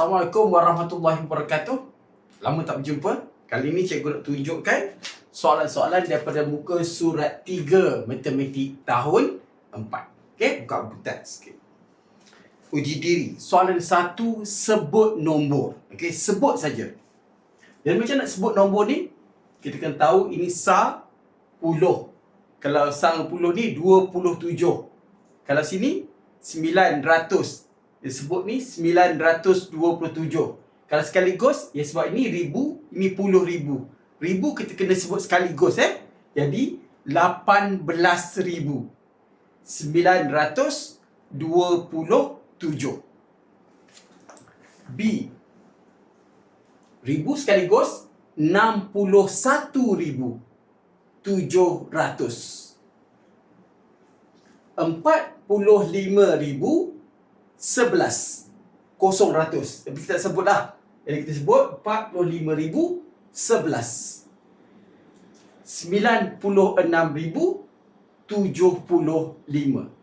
Assalamualaikum warahmatullahi wabarakatuh. Lama tak berjumpa. Kali ni cikgu nak tunjukkan soalan-soalan daripada muka surat 3 matematik tahun 4. Okey, buka buku teks sikit. Uji diri. Soalan satu sebut nombor. Okey, sebut saja. Dan macam nak sebut nombor ni? Kita kena tahu ini sa puluh. Kalau sang puluh ni 27. Kalau sini 900. Dia sebut ni 927. Kalau sekaligus, ya sebab ini ribu, ini puluh ribu. Ribu kita kena sebut sekaligus eh. Jadi 18 ribu. 927. B. Ribu sekaligus 61 ribu. 700. 45 ribu 11,000. Tapi kita tak sebutlah. Jadi kita sebut 45,000, 11. 96,000, 75.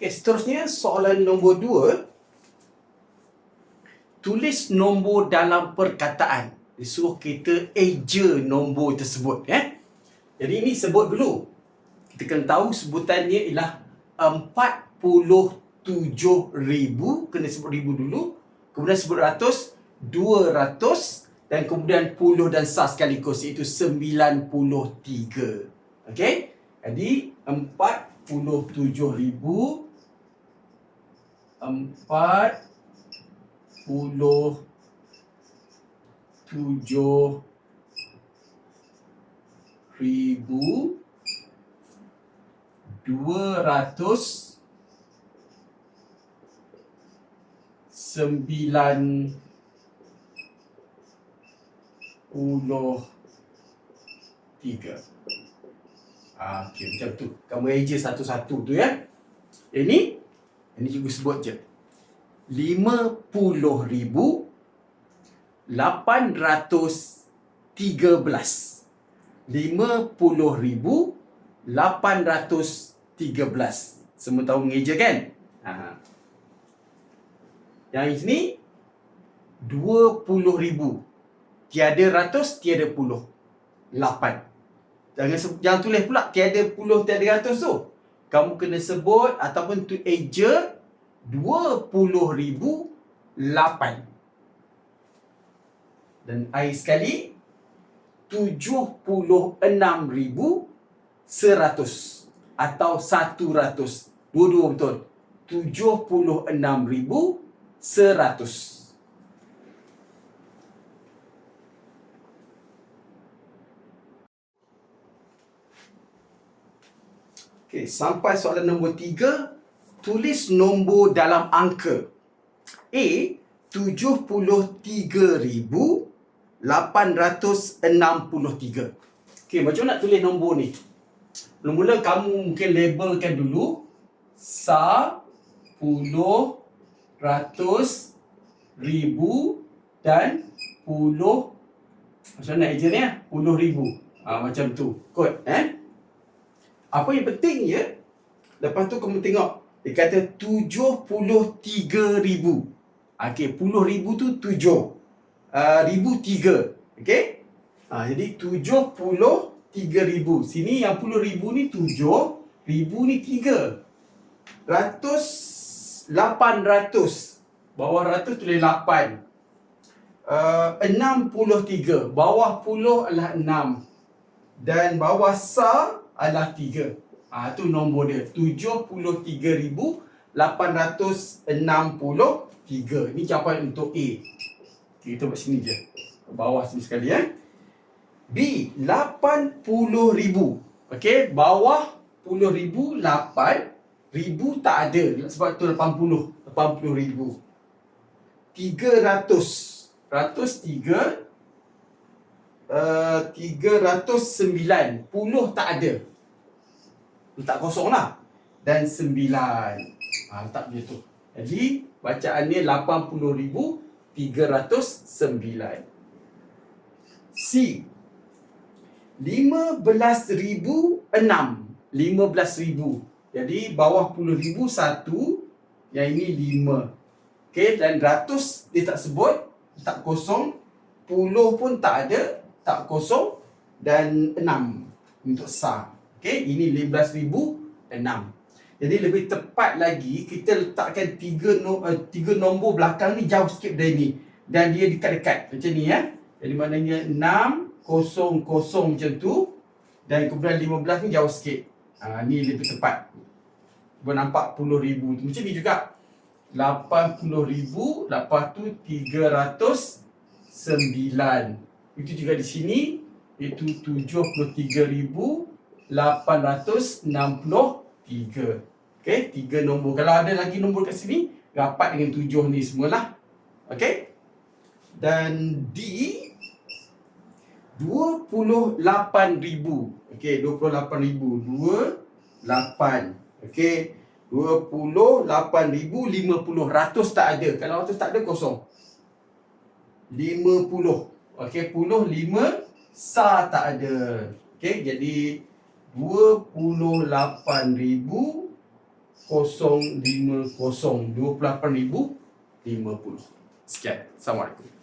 Okey, seterusnya soalan nombor dua. Tulis nombor dalam perkataan. Disuruh kita eja nombor tersebut. Eh? Jadi ini sebut dulu. Kita kena tahu sebutannya ialah 47,000. Kena sebut ribu dulu. Kemudian sebut ratus, 200 dan kemudian puluh dan sah sekaligus iaitu 93. Okey? Jadi 47,000 empat puluh tujuh ribu dua ratus sembilan puluh tiga. Ah, okay, macam tu. Kamu eja satu-satu tu ya. Ini ini cikgu sebut je. 50,813. 50,813. Semua tahu mengeja kan? Ha. Yang ini 20,000. Tiada ratus, tiada puluh. 8. Jangan jangan tulis pula tiada puluh, tiada ratus tu kamu kena sebut ataupun tu eja 20,008 dan air sekali 76,100 atau 100 dua-dua betul. 76,100 Okey, sampai soalan nombor tiga. Tulis nombor dalam angka. A, 73,863. Okey, macam mana nak tulis nombor ni? Mula-mula kamu mungkin labelkan dulu. Sa, puluh, ratus, ribu dan puluh. Macam mana eja ni? Puluh ribu. Ha, macam tu. Kod. Eh? Apa yang penting ya? Lepas tu kamu tengok dia kata 73 ribu. Okey, puluh ribu tu tujuh. Uh, ribu tiga. Okey? Ha, jadi tujuh puluh tiga ribu. Sini yang puluh ribu ni tujuh. Ribu ni tiga. Ratus lapan ratus. Bawah ratus tulis lapan. Uh, enam puluh tiga. Bawah puluh adalah enam. Dan bawah sa adalah 3. Ah tu nombor dia. 73,863. Ini jawapan untuk A. Kita buat sini je. Ke bawah sini sekali eh. B 80,000. Okey, bawah 10,000 8 ribu tak ada sebab tu 80 80,000. 300 ratus tiga uh, 309 puluh tak ada letak kosong lah dan sembilan ha, letak dia tu Jadi bacaannya 80,309. C. 15,006. 15,000. Jadi bawah puluh ribu satu, yang ini lima. Okey, dan ratus dia tak sebut, tak kosong. Puluh pun tak ada, tak kosong. Dan enam untuk sah. Okey, ini lima belas ribu enam. Jadi lebih tepat lagi kita letakkan tiga no, uh, tiga nombor belakang ni jauh sikit dari ni dan dia dekat-dekat macam ni ya. Jadi maknanya 6 kosong kosong macam tu dan kemudian 15 ni jauh sikit. Ha, ni lebih tepat. Cuba nampak puluh ribu tu. Macam ni juga. 80 ribu lepas tu 309. Itu juga di sini. Itu 73,863. Okey, tiga nombor. Kalau ada lagi nombor kat sini, rapat dengan tujuh ni semualah. Okey. Dan D 28,000. Okey, 28,000. 28. Okey. 28,050. Ratus tak ada. Kalau ratus tak ada, kosong. 50. Okey, puluh lima. Sa tak ada. Okey, jadi 28,000 kosong lima kosong dua puluh lapan ribu lima puluh. Sekian. Assalamualaikum.